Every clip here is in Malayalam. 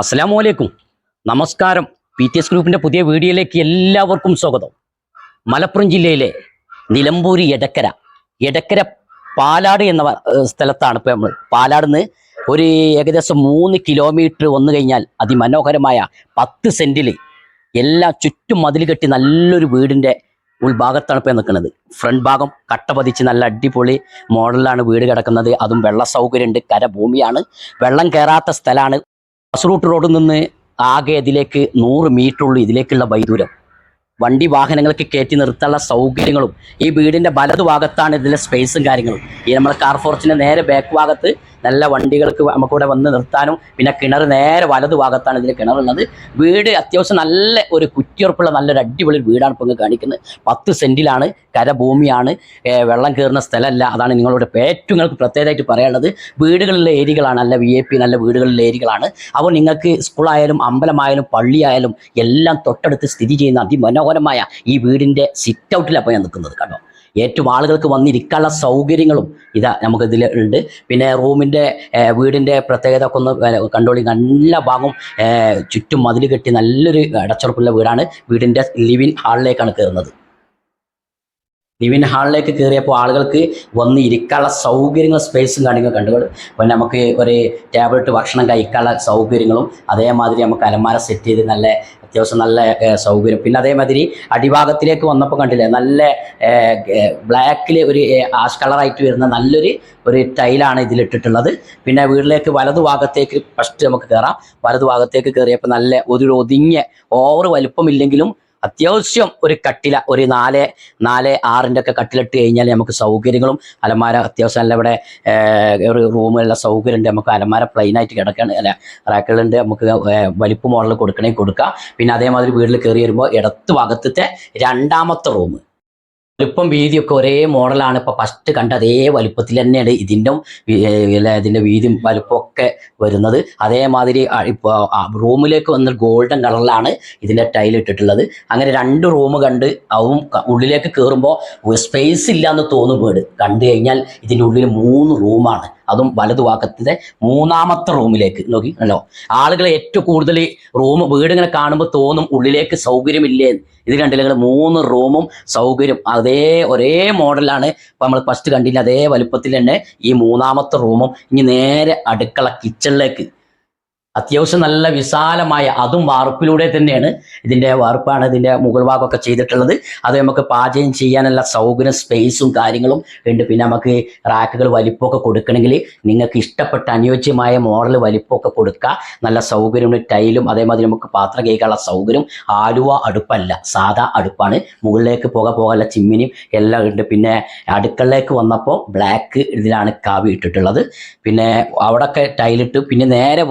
അസ്സലാമു വലൈക്കും നമസ്കാരം. പി ടി എസ് ഗ്രൂപ്പിന്റെ പുതിയ വീഡിയോയിലേക്ക് എല്ലാവർക്കും സ്വാഗതം. മലപ്പുറം ജില്ലയിലെ നിലമ്പൂരി എടക്കര. എടക്കര പാലാട് എന്ന സ്ഥലത്താണ് ഇപ്പോൾ നമ്മൾ പാലാട് നിന്ന് ഒരു ഏകദേശം മൂന്ന് കിലോമീറ്റർ വന്നു കഴിഞ്ഞാൽ അതിമനോഹരമായ പത്ത് സെന്റിൽ എല്ലാം ചുറ്റും മതിൽ കെട്ടി നല്ലൊരു വീടിന്റെ ഉൾഭാഗത്താണ് ഇപ്പോൾ നിൽക്കുന്നത്. ഫ്രണ്ട് ഭാഗം കട്ട പതിച്ച് നല്ല അടിപൊളി മോഡലാണ് വീട് കിടക്കുന്നത്. അതും വെള്ള സൗകര്യമുണ്ട്. കരഭൂമിയാണ്. വെള്ളം കയറാത്ത സ്ഥലമാണ് റൂട്ട് റോഡിൽ നിന്ന് ആകെ ഇതിലേക്ക് നൂറ് മീറ്റർ ഉള്ളു ഇതിലേക്കുള്ള വൈദൂരം. വണ്ടി വാഹനങ്ങൾക്ക് കയറ്റി നിർത്താനുള്ള സൗകര്യങ്ങളും ഈ വീടിന്റെ വലതു ഭാഗത്താണ് ഇതിലെ സ്പേസും കാര്യങ്ങളും. ഈ നമ്മളെ കാർ ഫോർച്ചിന്റെ നേരെ ബാക്ക് ഭാഗത്ത് നല്ല വണ്ടികൾക്ക് നമുക്കിവിടെ വന്ന് നിർത്താനും പിന്നെ കിണർ നേരെ വലതു ഭാഗത്താണ് ഇതിൽ കിണറുള്ളത്. വീട് അത്യാവശ്യം നല്ല ഒരു കുറ്റിയുറപ്പുള്ള നല്ലൊരു അടിപൊളി വീടാണ് ഇപ്പോൾ കാണിക്കുന്നത്. പത്ത് സെന്റിലാണ് കരഭൂമിയാണ് വെള്ളം കയറുന്ന സ്ഥലമല്ല. അതാണ് നിങ്ങളോട് ഏറ്റവും നിങ്ങൾക്ക് പ്രത്യേകമായിട്ട് പറയാനുള്ളത്. വീടുകളിലെ ഏരിയകളാണ് നല്ല വി ഐ പി നല്ല വീടുകളിലെ ഏരിയകളാണ്. അപ്പോൾ നിങ്ങൾക്ക് സ്കൂളായാലും അമ്പലമായാലും പള്ളിയായാലും എല്ലാം തൊട്ടടുത്ത് സ്ഥിതി ചെയ്യുന്ന അതിമനോഹരമായ ഈ വീടിന്റെ സിറ്റ് ഔട്ടിലാണ് ഞാൻ നിൽക്കുന്നത് കേട്ടോ ഏറ്റവും ആളുകൾക്ക് വന്നിരിക്കാനുള്ള സൗകര്യങ്ങളും ഇതാ നമുക്കിതിൽ ഉണ്ട്. പിന്നെ റൂമിന്റെ വീടിന്റെ പ്രത്യേകത ഒക്കെ ഒന്ന് കണ്ടോളി. നല്ല ഭാഗം ചുറ്റും മതിൽ കെട്ടി നല്ലൊരു അടച്ചുറപ്പുള്ള വീടാണ്. വീടിന്റെ ലിവിൻ ഹാളിലേക്കാണ് കയറുന്നത് ലിവിൻ ഹാളിലേക്ക് കയറിയപ്പോൾ ആളുകൾക്ക് വന്ന് ഇരിക്കാനുള്ള സൗകര്യങ്ങൾ സ്പേസും കാര്യങ്ങളും കണ്ടുകൊണ്ട് പിന്നെ നമുക്ക് ഒരു ടേബിളിട്ട് ഭക്ഷണം കഴിക്കാനുള്ള സൗകര്യങ്ങളും അതേമാതിരി നമുക്ക് അലമാര സെറ്റ് ചെയ്ത് നല്ല അത്യാവശ്യം നല്ല സൗകര്യം. പിന്നെ അതേമാതിരി അടിഭാഗത്തിലേക്ക് വന്നപ്പോൾ കണ്ടില്ലേ നല്ല ബ്ലാക്കിൽ ഒരു ആഷ് കളറായിട്ട് വരുന്ന നല്ലൊരു ഒരു ടൈലാണ് ഇതിലിട്ടിട്ടുള്ളത്. പിന്നെ വീട്ടിലേക്ക് വലതു ഭാഗത്തേക്ക് ഫസ്റ്റ് നമുക്ക് കയറാം വലതു ഭാഗത്തേക്ക് കയറിയപ്പോൾ നല്ല ഒരു ഒതുങ്ങിയ ഓവർ വലുപ്പമില്ലെങ്കിലും അത്യാവശ്യം ഒരു കട്ടില ഒരു നാല് നാല് ആറിന്റെ ഒക്കെ കട്ടിലിട്ട് കഴിഞ്ഞാൽ നമുക്ക് സൗകര്യങ്ങളും അലമാര അത്യാവശ്യം നല്ല ഇവിടെ ഒരു റൂമിലുള്ള സൗകര്യം ഉണ്ട് നമുക്ക് അലമാര പ്ലെയിനായിട്ട് കിടക്കണം. അല്ല റാക്കുകളുണ്ട് നമുക്ക് വലിപ്പ് മോഡൽ കൊടുക്കണമെങ്കിൽ കൊടുക്കാം. പിന്നെ അതേമാതിരി വീട്ടിൽ കയറി വരുമ്പോൾ ഇടത്ത് ഭാഗത്തെ രണ്ടാമത്തെ റൂം വലിപ്പം വീതിയൊക്കെ ഒരേ മോഡലാണ് ഇപ്പോൾ ഫസ്റ്റ് കണ്ട അതേ വലിപ്പത്തിൽ തന്നെയാണ് ഇതിന്റെ ഇതിന്റെ വീതിയും വലുപ്പമൊക്കെ വരുന്നത്. അതേമാതിരി ഇപ്പോൾ റൂമിലേക്ക് വന്ന ഗോൾഡൻ കളറിലാണ് ഇതിന്റെ ടൈൽ ഇട്ടിട്ടുള്ളത്. അങ്ങനെ രണ്ട് റൂം കണ്ട് അവും ഉള്ളിലേക്ക് കയറുമ്പോൾ സ്പേസ് ഇല്ലയെന്ന് തോന്നും വീട് കണ്ടു കഴിഞ്ഞാൽ ഇതിന്റെ ഉള്ളിൽ മൂന്ന് റൂമാണ് അതും വലതുഭാഗത്തിന്റെ മൂന്നാമത്തെ റൂമിലേക്ക്. നോക്കി അല്ലോ ആളുകൾ ഏറ്റവും കൂടുതൽ റൂം വീട് ഇങ്ങനെ കാണുമ്പോൾ തോന്നും ഉള്ളിലേക്ക് സൗകര്യമില്ലേ. ഇത് കണ്ടില്ല? നിങ്ങൾ മൂന്ന് റൂമും സൗകര്യം. അതേ ഒരേ മോഡലാണ് ഇപ്പം നമ്മൾ ഫസ്റ്റ് കണ്ടില്ല? അതേ വലുപ്പത്തിൽ തന്നെ ഈ മൂന്നാമത്തെ റൂമും ഇനി നേരെ അടുക്കള കിച്ചണിലേക്ക് അത്യാവശ്യം നല്ല വിശാലമായ അതും വാർപ്പിലൂടെ തന്നെയാണ് ഇതിന്റെ വാർപ്പാണ് ഇതിന്റെ മുകൾ ഭാഗമൊക്കെ ചെയ്തിട്ടുള്ളത്. അത് നമുക്ക് പാചകം ചെയ്യാനുള്ള സൗകര്യം സ്പേസും കാര്യങ്ങളും ഉണ്ട്. പിന്നെ നമുക്ക് റാക്കുകൾ വലിപ്പമൊക്കെ കൊടുക്കണമെങ്കിൽ നിങ്ങൾക്ക് ഇഷ്ടപ്പെട്ട അനുയോജ്യമായ മോഡൽ വലിപ്പമൊക്കെ കൊടുക്കുക. നല്ല സൗകര്യമുണ്ട് ടൈലും അതേമാതിരി നമുക്ക് പാത്രം കേൾക്കാനുള്ള സൗകര്യം. ആലുവ അടുപ്പല്ല സാധാ അടുപ്പാണ്. മുകളിലേക്ക് പുക പോകാനുള്ള ചിമ്മിനിയും എല്ലാം ഉണ്ട്. പിന്നെ അടുക്കളയിലേക്ക് വന്നപ്പോൾ ബ്ലാക്ക് ഇതിലാണ് കാവി ഇട്ടിട്ടുള്ളത്. പിന്നെ അവിടെയൊക്കെ ടൈലിട്ട് പിന്നെ നേരെ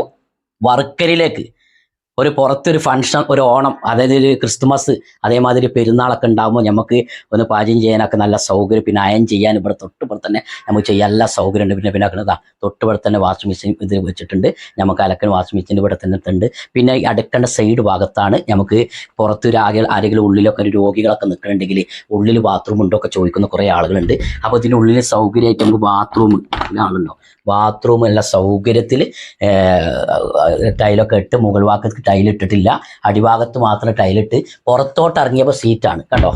വർക്കലിലേക്ക് ഒരു പുറത്തൊരു ഫംഗ്ഷൻ ഒരു ഓണം അതായത് ഒരു ക്രിസ്തുമസ് അതേമാതിരി പെരുന്നാളൊക്കെ ഉണ്ടാകുമ്പോൾ നമുക്ക് ഒന്ന് പാചകം ചെയ്യാനൊക്കെ നല്ല സൗകര്യം പിന്നെ അയൺ ചെയ്യാൻ ഇവിടെ തൊട്ടുപുറത്ത് തന്നെ നമുക്ക് ചെയ്യാൻ എല്ലാ സൗകര്യം ഉണ്ട്. പിന്നെ പിന്നെ ഇതാ തൊട്ടുപുറത്ത് തന്നെ വാഷിംഗ് മെഷീൻ ഇത് വെച്ചിട്ടുണ്ട്. നമുക്ക് അലക്കൻ വാഷിംഗ് മെഷീൻ ഇവിടെ തന്നെ ഉണ്ട് പിന്നെ അടുക്കേണ്ട സൈഡ് ഭാഗത്താണ് നമുക്ക് പുറത്തൊരു ആകെ ആരെങ്കിലും ഉള്ളിലൊക്കെ ഒരു രോഗികളൊക്കെ നിൽക്കുന്നുണ്ടെങ്കിൽ ഉള്ളിൽ ബാത്റൂം ഉണ്ടോ ഒക്കെ ചോദിക്കുന്ന കുറേ ആളുകളുണ്ട്. അപ്പോൾ ഇതിന്റെ ഉള്ളിൽ സൗകര്യമായിട്ട് നമുക്ക് ബാത്റൂം ആളുണ്ടോ? ബാത്റൂം എല്ലാ സൗകര്യത്തിൽ ടൈലൊക്കെ ഇട്ട് മുകൾ ഭാഗത്ത് ടൈൽ ഇട്ടിട്ടില്ല അടിഭാഗത്ത് മാത്രം ടൈലിട്ട് പുറത്തോട്ട് ഇറങ്ങിയപ്പോൾ സീറ്റാണ്. കണ്ടോ?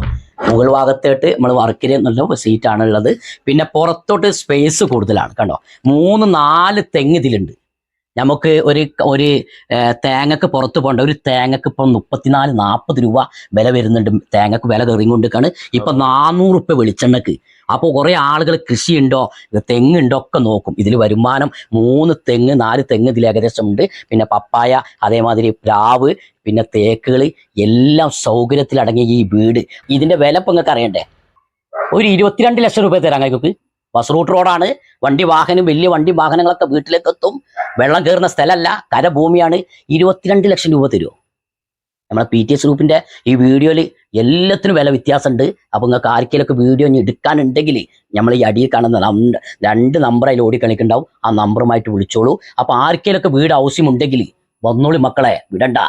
മുകൾ ഭാഗത്തോട്ട് നമ്മൾ വർക്കിൽ നല്ല സീറ്റാണ് ഉള്ളത് പിന്നെ പുറത്തോട്ട് സ്പേസ് കൂടുതലാണ്. കണ്ടോ? മൂന്ന് നാല് തെങ്ങ് ഇതിലുണ്ട്. നമുക്ക് ഒരു ഒരു തേങ്ങക്ക് പുറത്ത് പോകേണ്ട. ഒരു തേങ്ങക്ക് ഇപ്പം മുപ്പത്തിനാല് നാൽപ്പത് രൂപ വില വരുന്നുണ്ട്. തേങ്ങക്ക് വില കയറിക്കൊണ്ടിരിക്കുകയാണ് ഇപ്പം നാനൂറ് ഉപ്പ വെളിച്ചെണ്ണക്ക്. അപ്പോൾ കുറേ ആളുകൾ കൃഷിയുണ്ടോ തെങ്ങുണ്ടോ ഒക്കെ നോക്കും. ഇതിൽ വരുമാനം മൂന്ന് തെങ്ങ് നാല് തെങ്ങ് ഇതിൽ ഏകദേശം ഉണ്ട് പിന്നെ പപ്പായ അതേമാതിരി പ്ലാവ് പിന്നെ തേക്കുകൾ എല്ലാം സൗകര്യത്തിലടങ്ങിയ ഈ വീട്. ഇതിന്റെ വില ഇപ്പം നിങ്ങൾക്ക് അറിയണ്ടേ? ഒരു ഇരുപത്തിരണ്ട് ലക്ഷം രൂപ തരാം കഴിക്കും ബസ് റൂട്ട് റോഡാണ് വണ്ടി വാഹനം വലിയ വണ്ടി വാഹനങ്ങളൊക്കെ വീട്ടിലേക്ക് എത്തും വെള്ളം കയറുന്ന സ്ഥലമല്ല. കരഭൂമിയാണ് ഇരുപത്തിരണ്ട് ലക്ഷം രൂപ തരുമോ നമ്മളെ പി ടി എസ് ഗ്രൂപ്പിന്റെ ഈ വീഡിയോയിൽ എല്ലാത്തിനും വില വ്യത്യാസമുണ്ട്. അപ്പോൾ നിങ്ങൾക്ക് ആർക്കെങ്കിലൊക്കെ വീഡിയോ ഇനി എടുക്കാനുണ്ടെങ്കിൽ നമ്മൾ ഈ അടിയിൽ കാണുന്ന രണ്ട് നമ്പർ അതിൽ ഓടി കളിക്കുന്നുണ്ടാവും. ആ നമ്പറുമായിട്ട് വിളിച്ചോളൂ. അപ്പോൾ ആർക്കെങ്കിലൊക്കെ വീട് ആവശ്യമുണ്ടെങ്കിൽ വന്നോളി മക്കളെ. വിടണ്ട.